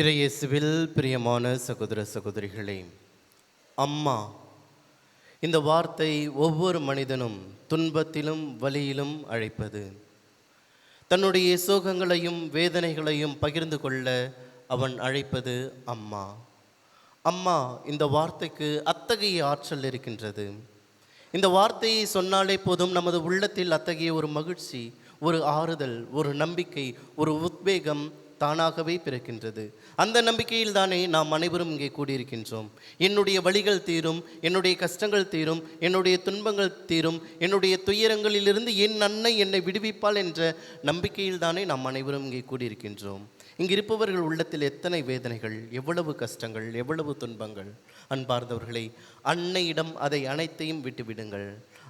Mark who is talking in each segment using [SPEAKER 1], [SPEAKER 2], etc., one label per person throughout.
[SPEAKER 1] இறையேசுவில் பிரியமான சகோதர சகோதரிகளே அம்மா இந்த வார்த்தை ஒவ்வொரு மனிதனும் துன்பத்திலும் வலியிலும் அழைப்பது. தன்னுடைய சோகங்களையும் வேதனைகளையும் பகிர்ந்து கொள்ள அவன் அழைப்பது அம்மா. அம்மா இந்த வார்த்தைக்கு அத்தகைய ஆற்றல் இருக்கின்றது. இந்த வார்த்தையை சொன்னாலே போதும் நமது உள்ளத்தில் அத்தகைய ஒரு மகிழ்ச்சி ஒரு ஆறுதல் ஒரு நம்பிக்கை ஒரு உத்வேகம் தானாகவே பிறக்கின்றது. அந்த நம்பிக்கையில் தானே நாம் அனைவரும் இங்கே கூடியிருக்கின்றோம். என்னுடைய வழிகள் தீரும் என்னுடைய கஷ்டங்கள் தீரும் என்னுடைய துன்பங்கள் தீரும் என்னுடைய துயரங்களிலிருந்து என் அன்னை என்னை விடுவிப்பாள் என்ற நம்பிக்கையில் தானே நாம் அனைவரும் இங்கே கூடியிருக்கின்றோம். இங்கு இருப்பவர்கள் உள்ளத்தில் எத்தனை வேதனைகள் எவ்வளவு கஷ்டங்கள் எவ்வளவு துன்பங்கள். அன்பார்ந்தவர்களை அன்னையிடம் அதை அனைத்தையும் விட்டுவிடுங்கள்.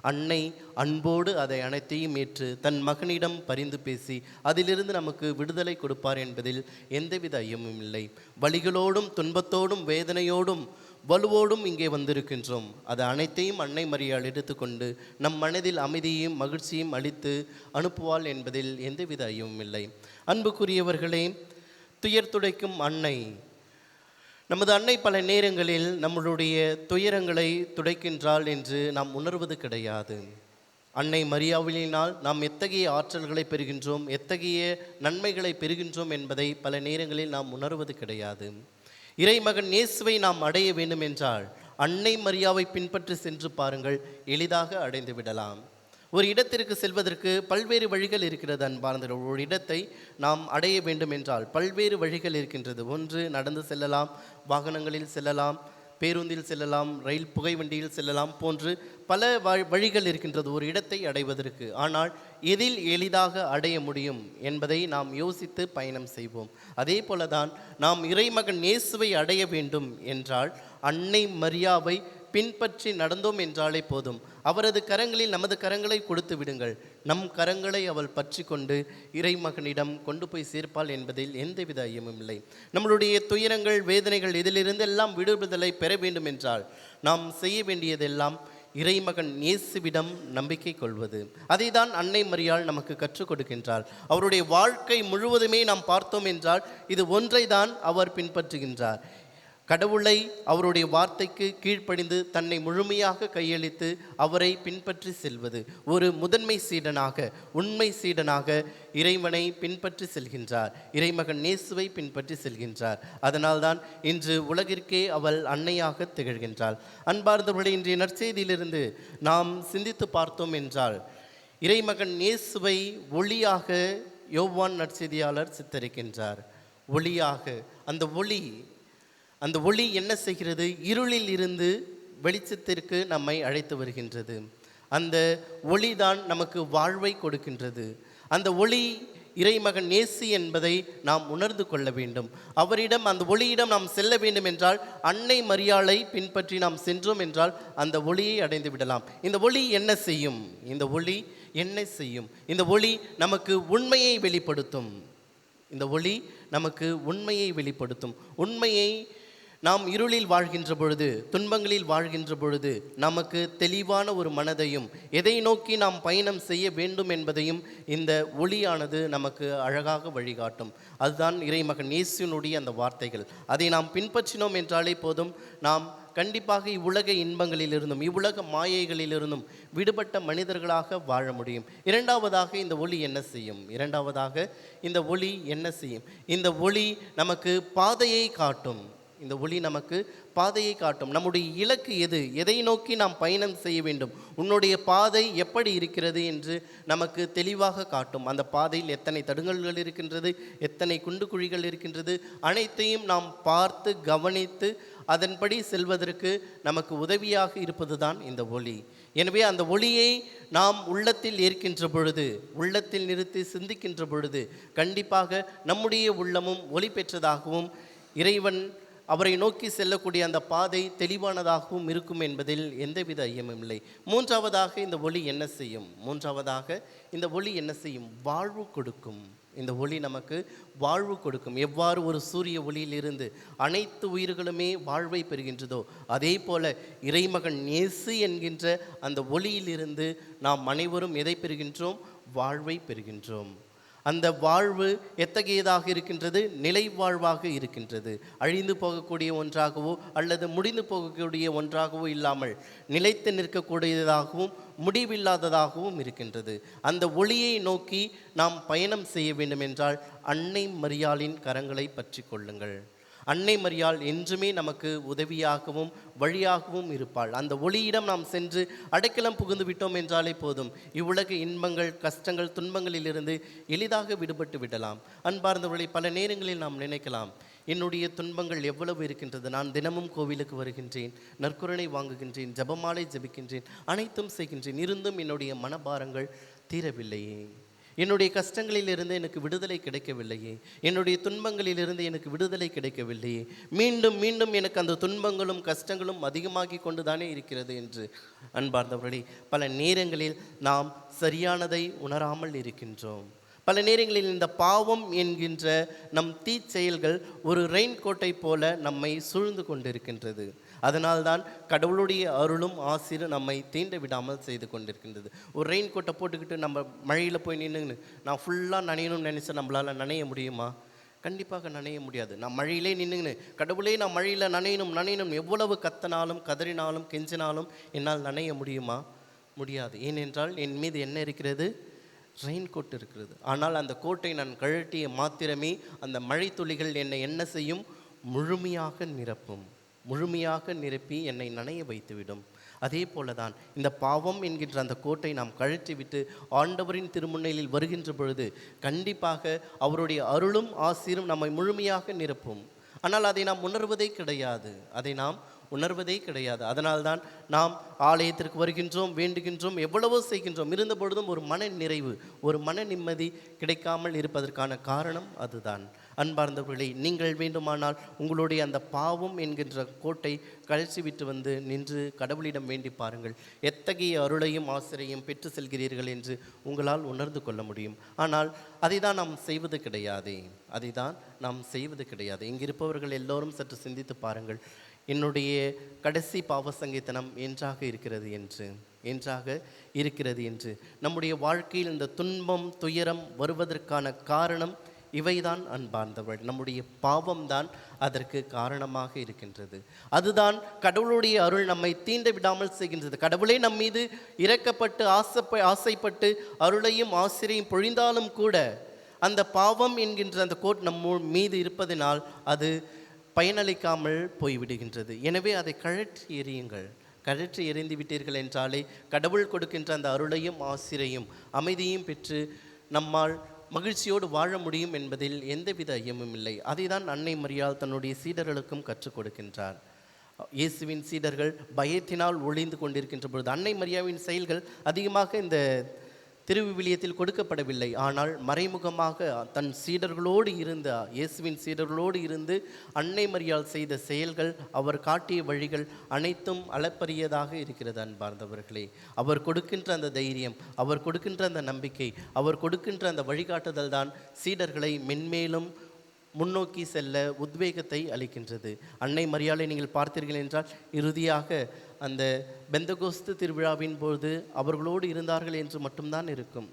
[SPEAKER 1] அன்னை அன்போடு அதை அனைத்தையும் ஏற்று தன் மகனிடம் பரிந்து பேசி அதிலிருந்து நமக்கு விடுதலை கொடுப்பார் என்பதில் எந்தவித ஐயமும் இல்லை. வழிகளோடும் துன்பத்தோடும் வேதனையோடும் வலுவோடும் இங்கே வந்திருக்கின்றோம். அது அனைத்தையும் அன்னை மரியாள் எடுத்துக்கொண்டு நம் மனதில் அமைதியையும் மகிழ்ச்சியும் அளித்து அனுப்புவாள் என்பதில் எந்தவித ஐயமும் இல்லை. அன்புக்குரியவர்களே துயர் துடைக்கும் அன்னை நமது அன்னை பல நேரங்களில் நம்மளுடைய துயரங்களை துடைக்கின்றாள் என்று நாம் உணர்வது கிடையாது. அன்னை மரியாவிலினால் நாம் எத்தகைய ஆற்றல்களை பெறுகின்றோம் எத்தகைய நன்மைகளை பெறுகின்றோம் என்பதை பல நேரங்களில் நாம் உணர்வது கிடையாது. இறைமகன் இயேசுவை நாம் அடைய வேண்டும் என்றால் அன்னை மரியாவை பின்பற்றி சென்று பாருங்கள் எளிதாக அடைந்து விடலாம். ஒரு இடத்திற்கு செல்வதற்கு பல்வேறு வழிகள் இருக்கிறது அன்பார்ந்த ஒரு இடத்தை நாம் அடைய வேண்டும் என்றால் பல்வேறு வழிகள் இருக்கின்றது. ஒன்று நடந்து செல்லலாம் வாகனங்களில் செல்லலாம் பேருந்தில் செல்லலாம் ரயில் புகை வண்டியில் செல்லலாம் போன்று பல வ- வழிகள் இருக்கின்றது ஒரு இடத்தை அடைவதற்கு. ஆனால் எதில் எளிதாக அடைய முடியும் என்பதை நாம் யோசித்து பயணம் செய்வோம். அதே போலதான் நாம் இறைமகன் இயேசுவை அடைய வேண்டும் என்றால் அன்னை மரியாவை பின்பற்றி நடந்தோம் என்றாலே போதும். அவரது கரங்களில் நமது கரங்களை கொடுத்து விடுங்கள். நம் கரங்களை அவள் பற்றி கொண்டு இறைமகனிடம் கொண்டு போய் சேர்ப்பாள் என்பதில் எந்தவித ஐயமும் இல்லை. நம்மளுடைய துயரங்கள் வேதனைகள் இதிலிருந்தெல்லாம் விடுதலை பெற வேண்டும் என்றால் நாம் செய்ய வேண்டியதெல்லாம் இறைமகன் இயேசுவிடம் நம்பிக்கை கொள்வது. அதை தான் அன்னை மரியாள் நமக்கு கற்றுக் கொடுக்கின்றார் அவருடைய வாழ்க்கை முழுவதுமே நாம் பார்த்தோம் என்றால் இது ஒன்றை தான் அவர் பின்பற்றுகின்றார். கடவுளை அவருடைய வார்த்தைக்கு கீழ்ப்படிந்து தன்னை முழுமையாக கையளித்து அவரை பின்பற்றி செல்வது. ஒரு முதன்மை சீடனாக உண்மை சீடனாக இறைவனை பின்பற்றி செல்கின்றார். இறைமகன் நேசுவை பின்பற்றி செல்கின்றார். அதனால்தான் இன்று உலகிற்கே அவள் அன்னையாக திகழ்கின்றாள். அன்பார்ந்தவர்களை இன்றைய நற்செய்தியிலிருந்து நாம் சிந்தித்து பார்த்தோம் என்றால் இறைமகன் இயேசுவை ஒளியாக யோவான் நற்செய்தியாளர் சித்தரிக்கின்றார். ஒளியாக அந்த ஒளி அந்த ஒளி என்ன செய்கிறது? இருளில் இருந்து வெளிச்சத்திற்கு நம்மை அழைத்து வருகின்றது. அந்த ஒளி தான் நமக்கு வாழ்வை கொடுக்கின்றது. அந்த ஒளி இறைமகன் நேசி என்பதை நாம் உணர்ந்து கொள்ள வேண்டும். அவரிடம் அந்த ஒளியிடம் நாம் செல்ல வேண்டும் என்றால் அன்னை மரியாளை பின்பற்றி நாம் சென்றோம் என்றால் அந்த ஒளியை அடைந்து விடலாம். இந்த ஒளி என்ன செய்யும்? இந்த ஒளி என்ன செய்யும்? இந்த ஒளி நமக்கு உண்மையை வெளிப்படுத்தும். இந்த ஒளி நமக்கு உண்மையை வெளிப்படுத்தும். உண்மையை நாம் இருளில் வாழ்கின்ற பொழுது துன்பங்களில் வாழ்கின்ற பொழுது நமக்கு தெளிவான ஒரு மனதையும் எதை நோக்கி நாம் பயணம் செய்ய வேண்டும் என்பதையும் இந்த ஒளியானது நமக்கு அழகாக வழிகாட்டும். அதுதான் இறைமகன் இயேசுனுடைய அந்த வார்த்தைகள். அதை நாம் பின்பற்றினோம் என்றாலே போதும். நாம் கண்டிப்பாக இவ்வுலக இன்பங்களிலிருந்தும் இவ்வுலக மாயைகளிலிருந்தும் விடுபட்ட மனிதர்களாக வாழ முடியும். இரண்டாவதாக இந்த ஒளி என்ன செய்யும்? இரண்டாவதாக இந்த ஒளி என்ன செய்யும்? இந்த ஒளி நமக்கு பாதையை காட்டும். இந்த ஒளி நமக்கு பாதையை காட்டும். நம்முடைய இலக்கு எது? எதை நோக்கி நாம் பயணம் செய்ய வேண்டும்? உன்னுடைய பாதை எப்படி இருக்கிறது என்று நமக்கு தெளிவாக காட்டும். அந்த பாதையில் எத்தனை தடுங்கல்கள் இருக்கின்றது? எத்தனை குண்டு குழிகள் இருக்கின்றது? அனைத்தையும் நாம் பார்த்து கவனித்து அதன்படி செல்வதற்கு நமக்கு உதவியாக இருப்பதுதான் இந்த ஒளி. எனவே அந்த ஒளியை நாம் உள்ளத்தில் ஏற்கின்ற பொழுது உள்ளத்தில் நிறுத்தி சிந்திக்கின்ற பொழுது கண்டிப்பாக நம்முடைய உள்ளமும் ஒளி பெற்றதாகவும் இறைவன் அவரை நோக்கி செல்லக்கூடிய அந்த பாதை தெளிவானதாகவும் இருக்கும் என்பதில் எந்தவித ஐயமும் இல்லை. மூன்றாவதாக இந்த ஒளி என்ன செய்யும்? மூன்றாவதாக இந்த ஒளி என்ன செய்யும்? வாழ்வு கொடுக்கும். இந்த ஒளி நமக்கு வாழ்வு கொடுக்கும். எவ்வாறு ஒரு சூரிய ஒளியிலிருந்து அனைத்து உயிர்களுமே வாழ்வை பெறுகின்றதோ அதே போல இறைமகன் இயேசு என்கின்ற அந்த ஒளியிலிருந்து நாம் அனைவரும் எதை பெறுகின்றோம்? வாழ்வை பெறுகின்றோம். அந்த வாழ்வு எத்தகையதாக இருக்கின்றது? நிலை வாழ்வாக இருக்கின்றது. அழிந்து போகக்கூடிய ஒன்றாகவோ அல்லது முடிந்து போகக்கூடிய ஒன்றாகவோ இல்லாமல் நிலைத்து நிற்கக்கூடியதாகவும் முடிவில்லாததாகவும் இருக்கின்றது. அந்த ஒளியை நோக்கி நாம் பயணம் செய்ய வேண்டும் என்றால் அன்னை மரியாளின் கரங்களை பற்றி கொள்ளுங்கள். அன்னை மரியாள் என்றுமே நமக்கு உதவியாகவும் வழியாகவும் இருப்பாள். அந்த ஒளியிடம் நாம் சென்று அடைக்கலம் புகுந்து விட்டோம் என்றாலே போதும். இவ்வுலக இன்பங்கள் கஷ்டங்கள் துன்பங்களிலிருந்து எளிதாக விடுபட்டு விடலாம். அன்பார்ந்தவர்களை பல நேரங்களில் நாம் நினைக்கலாம் என்னுடைய துன்பங்கள் எவ்வளவு இருக்கின்றது? நான் தினமும் கோவிலுக்கு வருகின்றேன் நற்குரணை வாங்குகின்றேன் ஜெபமாலை ஜெபிக்கின்றேன் அனைத்தும் செய்கின்றேன் இருந்தும் என்னுடைய மனபாரங்கள் தீரவில்லையே. என்னுடைய கஷ்டங்களிலிருந்து எனக்கு விடுதலை கிடைக்கவில்லையே. என்னுடைய துன்பங்களிலிருந்து எனக்கு விடுதலை கிடைக்கவில்லையே. மீண்டும் மீண்டும் எனக்கு அந்த துன்பங்களும் கஷ்டங்களும் அதிகமாகி கொண்டுதானே இருக்கிறது என்று அன்பார்ந்தவர்களே பல நேரங்களில் நாம் சரியானதை உணராமல் இருக்கின்றோம். பல நேரங்களில் இந்த பாவம் என்கின்ற நம் தீச்செயல்கள் ஒரு ரெயின் கோட்டை போல நம்மை சூழ்ந்து கொண்டிருக்கின்றது. அதனால்தான் கடவுளுடைய அருளும் ஆசிரும் நம்மை தீண்ட விடாமல் செய்து கொண்டிருக்கின்றது. ஒரு ரெயின் கோட்டை போட்டுக்கிட்டு நம்ம மழையில் போய் நின்றுன்னு நான் ஃபுல்லாக நனையணும்னு நினச்சா நம்மளால் நனைய முடியுமா? கண்டிப்பாக நனைய முடியாது. நான் மழையிலே நின்றுங்கன்னு கடவுளே நான் மழையில் நனையணும் நனையணும் எவ்வளவு கத்தனாலும் கதறினாலும் கெஞ்சினாலும் என்னால் நனைய முடியுமா? முடியாது. ஏனென்றால் என் மீது என்ன இருக்கிறது? ரெயின் கோட் இருக்கிறது. ஆனால் அந்த கோட்டை நான் கழட்டிய மாத்திரமே அந்த மழை துளிகள் என்னை என்ன செய்யும்? முழுமையாக நிரப்பும். முழுமையாக நிரப்பி என்னை நனைய வைத்துவிடும். அதே போல தான் இந்த பாவம் என்கின்ற அந்த கோட்டை நாம் கழற்றிவிட்டு ஆண்டவரின் திருமுன்னையில் வருகின்ற பொழுது கண்டிப்பாக அவருடைய அருளும் ஆசீரும் நம்மை முழுமையாக நிரப்பும். ஆனால் அதை நாம் உணர்வதே கிடையாது. அதை நாம் உணர்வதே கிடையாது. அதனால்தான் நாம் ஆலயத்திற்கு வருகின்றோம் வேண்டுகின்றோம் எவ்வளவோ செய்கின்றோம். இருந்த பொழுதும் ஒரு மன நிறைவு ஒரு மன நிம்மதி கிடைக்காமல் இருப்பதற்கான காரணம் அதுதான். அன்பார்ந்தவர்களே நீங்கள் வேண்டுமானால் உங்களுடைய அந்த பாவம் என்கின்ற கோட்டை கழிச்சு விட்டு வந்து நின்று கடவுளிடம் வேண்டி பாருங்கள். எத்தகைய அருளையும் ஆசிரியையும் பெற்று செல்கிறீர்கள் என்று உங்களால் உணர்ந்து கொள்ள முடியும். ஆனால் அதை தான் நாம் செய்வது கிடையாதே. அதை தான் நாம் செய்வது கிடையாது. இங்கிருப்பவர்கள் எல்லோரும் சற்று சிந்தித்து பாருங்கள். என்னுடைய கடைசி பாவ சங்கீதனம் என்றாக இருக்கிறது என்று என்றாக இருக்கிறது என்று. நம்முடைய வாழ்க்கையில் இந்த துன்பம் துயரம் வருவதற்கான காரணம் இவைதான் அன்பார்ந்தவள். நம்முடைய பாவம்தான் அதற்கு காரணமாக இருக்கின்றது. அதுதான் கடவுளுடைய அருள் நம்மை தீண்ட விடாமல் செய்கின்றது. கடவுளே நம் மீது இறக்கப்பட்டு ஆசைப்ப ஆசைப்பட்டு அருளையும் ஆசிரியும் பொழிந்தாலும் கூட அந்த பாவம் என்கின்ற அந்த கோட் நம் மீது இருப்பதினால் அது பயனளிக்காமல் போய்விடுகின்றது. எனவே அதை கழற்றி எறியுங்கள். கழற்றி எறிந்து விட்டீர்கள் என்றாலே கடவுள் கொடுக்கின்ற அந்த அருளையும் ஆசிரையும் அமைதியும் பெற்று நம்மால் மகிழ்ச்சியோடு வாழ முடியும் என்பதில் எந்தவித ஐயமும் இல்லை. அதை தான் அன்னை மரியாள் தன்னுடைய சீடர்களுக்கும் கற்றுக் கொடுக்கின்றார். இயேசுவின் சீடர்கள் பயத்தினால் ஒளிந்து கொண்டிருக்கின்ற பொழுது அன்னை மரியாவின் செயல்கள் அதிகமாக இந்த திருவிவிலியத்தில் கொடுக்கப்படவில்லை. ஆனால் மறைமுகமாக தன் சீடர்களோடு இருந்த இயேசுவின் சீடர்களோடு இருந்து அன்னை மரியால் செய்த செயல்கள் அவர் காட்டிய வழிகள் அனைத்தும் அளப்பரியதாக இருக்கிறது அன்பார்ந்தவர்களே. அவர் கொடுக்கின்ற அந்த தைரியம் அவர் கொடுக்கின்ற அந்த நம்பிக்கை அவர் கொடுக்கின்ற அந்த வழிகாட்டுதல் தான் சீடர்களை மென்மேலும் முன்னோக்கி செல்ல உத்வேகத்தை அளிக்கின்றது. அன்னை மரியாதை நீங்கள் பார்த்தீர்கள் என்றால் இறுதியாக அந்த பெந்தகோஸ்து திருவிழாவின் போது அவர்களோடு இருந்தார்கள் என்று மட்டும்தான் இருக்கும்.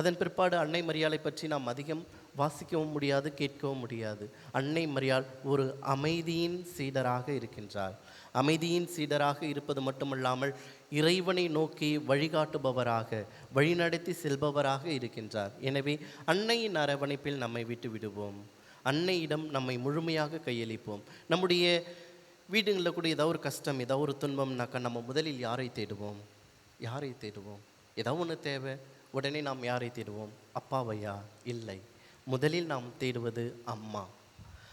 [SPEAKER 1] அதன் பிற்பாடு அன்னை மரியாதை பற்றி நாம் அதிகம் வாசிக்கவும் முடியாது கேட்கவும் முடியாது. அன்னை மரியாள் ஒரு அமைதியின் சீடராக இருக்கின்றார். அமைதியின் சீடராக இருப்பது மட்டுமல்லாமல் இறைவனை நோக்கி வழிகாட்டுபவராக வழிநடத்தி செல்பவராக இருக்கின்றார். எனவே அன்னையின் அரவணைப்பில் நம்மை விட்டு விடுவோம் அன்னையிடம் நம்மை முழுமையாக கையளிப்போம். நம்முடைய வீடுங்களில் கூட ஏதாவது ஒரு கஷ்டம் ஏதாவது ஒரு துன்பம்னாக்கா நம்ம முதலில் யாரை தேடுவோம்? யாரை தேடுவோம்? ஏதோ ஒன்று தேவை உடனே நாம் யாரை தேடுவோம்? அப்பாவையா? இல்லை. முதலில் நாம் தேடுவது அம்மா.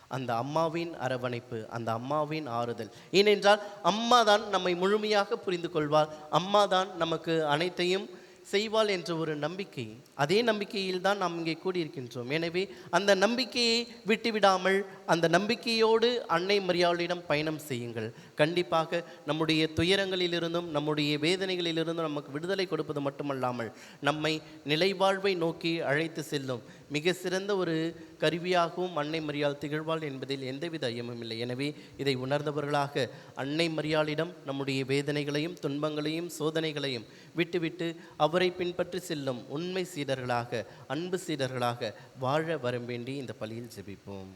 [SPEAKER 1] அந்த அம்மாவின் அரவணைப்பு அந்த அம்மாவின் ஆறுதல். ஏனென்றால் அம்மா தான் நம்மை முழுமையாக புரிந்து கொள்வார் அம்மா தான் நமக்கு அனைத்தையும் செய்வாள் என்ற ஒரு நம்பிக்கை அதே நம்பிக்கையில் தான் நாம் இங்கே கூடியிருக்கின்றோம். எனவே அந்த நம்பிக்கையை விட்டுவிடாமல் அந்த நம்பிக்கையோடு அன்னை மரியாளிடம் பயணம் செய்யுங்கள். கண்டிப்பாக நம்முடைய துயரங்களிலிருந்தும் நம்முடைய வேதனைகளிலிருந்தும் நமக்கு விடுதலை கொடுப்பது மட்டுமல்லாமல் நம்மை நிலைவாழ்வை நோக்கி அழைத்து செல்லும். மிக சிறந்த ஒரு கருவியாகவும் அன்னை மரியாள் திகழ்வாள் என்பதில் எந்தவித ஐயமும் இல்லை. எனவே இதை உணர்ந்தவர்களாக அன்னை மரியாளிடம் நம்முடைய வேதனைகளையும் துன்பங்களையும் சோதனைகளையும் விட்டுவிட்டு அவரை பின்பற்றி செல்லும் உண்மை சீடர்களாக அன்பு சீடர்களாக வாழ வரம் வேண்டி இந்த பலியில் ஜெபிப்போம்.